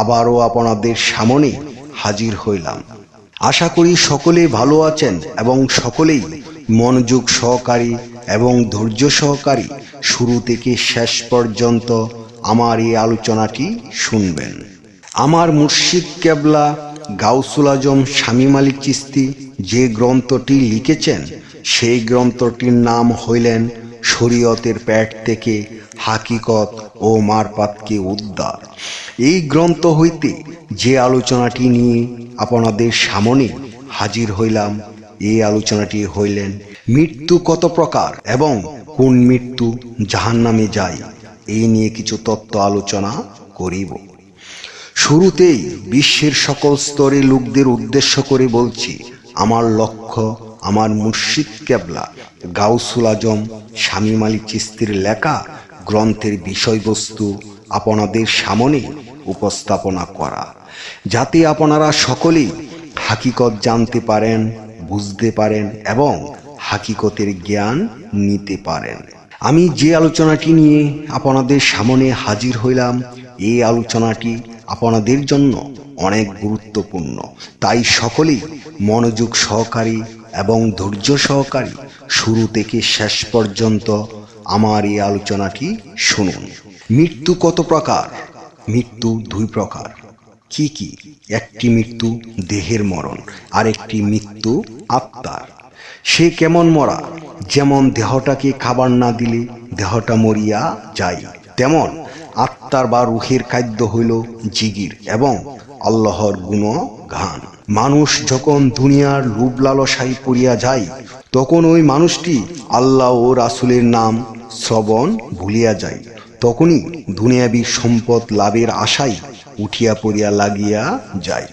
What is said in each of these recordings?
আবারও আপনাদের সামনে হাজির হইলাম। আশা করি সকলে ভালো আছেন এবং সকলেই মনোযোগ সহকারী এবং ধৈর্য সহকারী শুরু থেকে শেষ পর্যন্ত আমার এই আলোচনাটি শুনবেন। আমার মুর্শিদ কেবলা গাউসুল আজম স্বামী মালিক চিস্তি যে গ্রন্থটি লিখেছেন, সেই গ্রন্থটির নাম হইলেন শরীয়তের প্যাট থেকে হাকিকত ও মারপাতকে উদ্ধার। এই গ্রন্থ হইতে যে আলোচনাটি নিয়ে আপনাদের সামনে হাজির হইলাম, এই আলোচনাটি হইলেন, মৃত্যু কত প্রকার এবং কোন মৃত্যু জাহান নামে যায়, এই নিয়ে কিছু তত্ত্ব আলোচনা করিব। শুরুতেই বিশ্বের সকল স্তরে লোকদের উদ্দেশ্য করে বলছি, আমার লক্ষ্য, আমার মুর্শিদ কেবলা, গাউসুল আজম স্বামী মালিক চিস্তির লেখা গ্রন্থের বিষয়বস্তু আপনাদের সামনে উপস্থাপনা করা, যাতে আপনারা সকলেই হাকিকত জানতে পারেন, বুঝতে পারেন এবং হাকিকতের জ্ঞান নিতে পারেন। আমি যে আলোচনাটি নিয়ে আপনাদের সামনে হাজির হইলাম, এই আলোচনাটি আপনাদের জন্য অনেক গুরুত্বপূর্ণ। তাই সকলেই মনোযোগ সহকারী এবং ধৈর্য সহকারী শুরু থেকে শেষ পর্যন্ত আমার এই আলোচনাটি শুনুন। মৃত্যু কত প্রকার? মৃত্যু দুই প্রকার। কি কি? একটি মৃত্যু দেহের মরণ আর একটি মৃত্যু আত্মার। সে কেমন মরা? যেমন দেহটাকে খাবার না দিলে দেহটা মরিয়া যায়, তেমন আত্মার বা রুহের খাদ্য হইল জিগির এবং আল্লাহর গুণ ঘান মানুষ যখন দুনিয়ার লোভ লালসাই পড়িয়া যায় তখন ওই মানুষটি আল্লাহ ও রাসুলের নাম শ্রবণ ভুলিয়া যায়। তখনই দুনিয়াবি সম্পদ লাভের আশায় উঠিয়া পড়িয়া লাগিয়া যায়।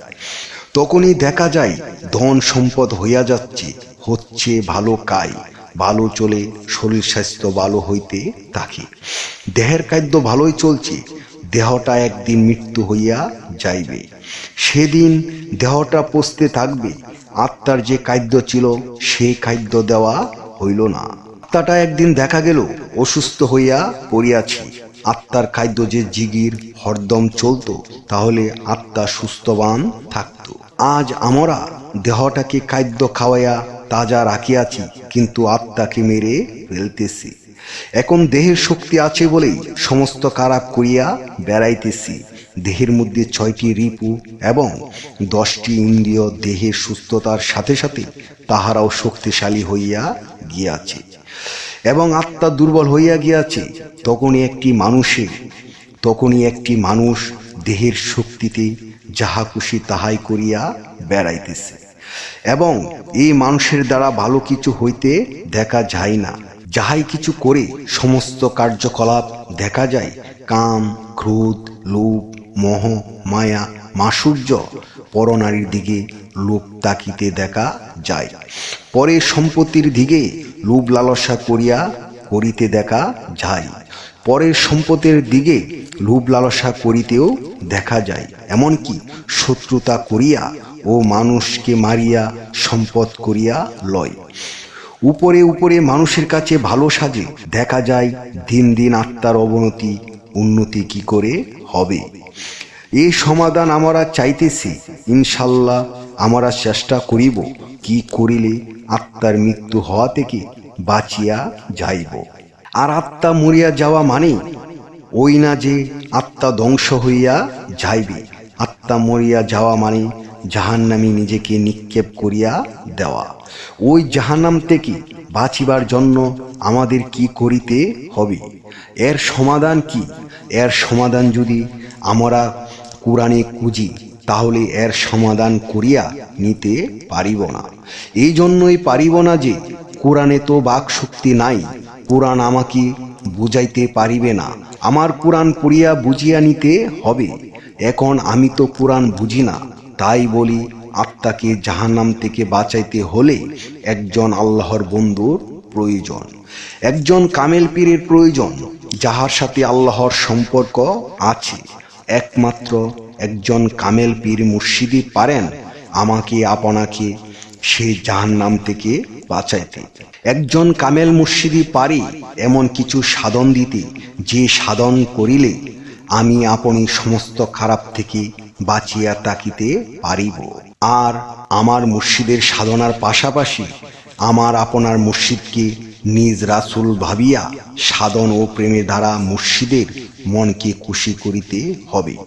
তখনই দেখা যায়, ধন সম্পদ হইয়া যাচ্ছে, হচ্ছে ভালো কাই ভালো চলে, শরীর স্বাস্থ্য ভালো হইতে থাকে। দেহের খাদ্য ভালোই চলছে, দেহটা একদিন মৃত্যু হইয়া যাইবে। সেদিন দেহটা পচতে থাকবে আত্মার যে খাদ্য ছিল সেই খাদ্য দেওয়া হইল না। আত্মাটা একদিন দেখা গেল, অসুস্থ হইয়া পড়িয়াছি। আত্মার খাদ্য যে জিগির হরদম চলতো, তাহলে আত্মা সুস্থবান থাকত। আজ আমরা দেহটাকে খাদ্য খাওয়াইয়া তাজা রাখিয়াছি, কিন্তু আত্মাকে মেরে ফেলতেছি। এখন দেহের শক্তি আছে বলেই সমস্ত খারাপ করিয়া বেড়াইতেছি। দেহের মধ্যে ছয়টি রিপু এবং দশটি ইন্দ্রিয় দেহের সুস্থতার সাথে সাথে তাহারাও শক্তিশালী হইয়া গিয়াছে। এবং আত্মা দুর্বল হইয়া গিয়াছে, তখনই একটি মানুষের তখনই একটি মানুষ দেহের শক্তিতে যাহা খুশি তাহাই করিয়া বেড়াইতেছে। এবং এই মানুষের দ্বারা ভালো কিছু হইতে দেখা যায় না। যাহাই কিছু করে সমস্ত কার্যকলাপ দেখা যায়, কাম, ক্রোধ, লোভ মোহ, মায়া মাসুর্য পরনারীর দিকে লোভ তাকিতে দেখা যায়। পরে সম্পত্তির দিকে লোভ লালসা করিয়া করিতে দেখা যায়। পরের সম্পদের দিকে লোভ লালসা করিতেও দেখা যায়। এমনকি শত্রুতা করিয়া ও মানুষকে মারিয়া সম্পদ করিয়া লয়। উপরে উপরে মানুষের কাছে ভালো সাজে দেখা যায়, দিন দিন আত্মার অবনতি, উন্নতি কি করে হবে? এই সমাধান আমরা চাইতেছি। ইনশাল্লাহ আমরা চেষ্টা করিব, কি করিলে আত্মার মৃত্যু হওয়া থেকে বাঁচিয়া যাইব। আর আত্মা মরিয়া যাওয়া মানে ওই না যে আত্মা ধ্বংস হইয়া যাইবে। আত্মা মরিয়া যাওয়া মানে জাহান্নামি নিজেকে নিক্ষেপ করিয়া দেওয়া। ওই জাহান্নাম থেকে বাঁচিবার জন্য আমাদের কি করিতে হবে? এর সমাধান কি? এর সমাধান যদি আমরা কোরআনে খুঁজি, তাহলে এর সমাধান করিয়া নিতে পারিব না। এই জন্যই পারিব না যে, কোরআনে তো বাক শক্তি নাই, কোরআন আমাকে বুঝাইতে পারিবে না। আমার কোরআন পড়িয়া বুঝিয়া নিতে হবে। এখন আমি তো পুরাণ বুঝি না, তাই বলি আত্মাকে জাহান্নাম থেকে বাঁচাইতে হলে একজন আল্লাহর বন্ধুর প্রয়োজন। একজন কামেল পীরের প্রয়োজন, যাহার সাথে আল্লাহর সম্পর্ক আছে। একমাত্র একজন কামেল পীর মুর্শিদি পারেন আমাকে, আপনাকে সে জাহান্নাম থেকে বাঁচাইতে। একজন কামেল মুর্শিদি পারি এমন কিছু সাধন দিতে, যে সাধন করিলে আমি আপনি সমস্ত খারাপ থেকে বাঁচিয়া তাকিতে পারিব। আর আমার মুর্শিদের সাধনার পাশাপাশি আমার আপনার মুর্শিদকে নিজ রাসুল ভাবিয়া সাধন ও প্রেমের দ্বারা মুর্শিদের মনকে খুশি করিতে হবে।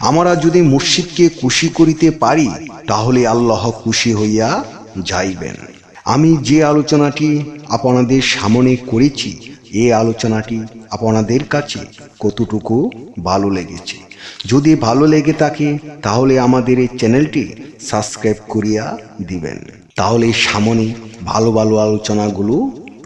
আমরা যদি মুর্শিদকে খুশি করিতে পারি, তাহলে আল্লাহ খুশি হইয়া যাইবেন। আমি যে আলোচনাটি আপনাদের সামনে করেছি, এ আলোচনাটি আপনাদের কাছে কতটুকু ভালো লেগেছে? যদি ভালো লেগে থাকে, তাহলে আমাদের এই চ্যানেলটি সাবস্ক্রাইব করিয়া দিবেন। তাহলে সামনে ভালো ভালো আলোচনাগুলো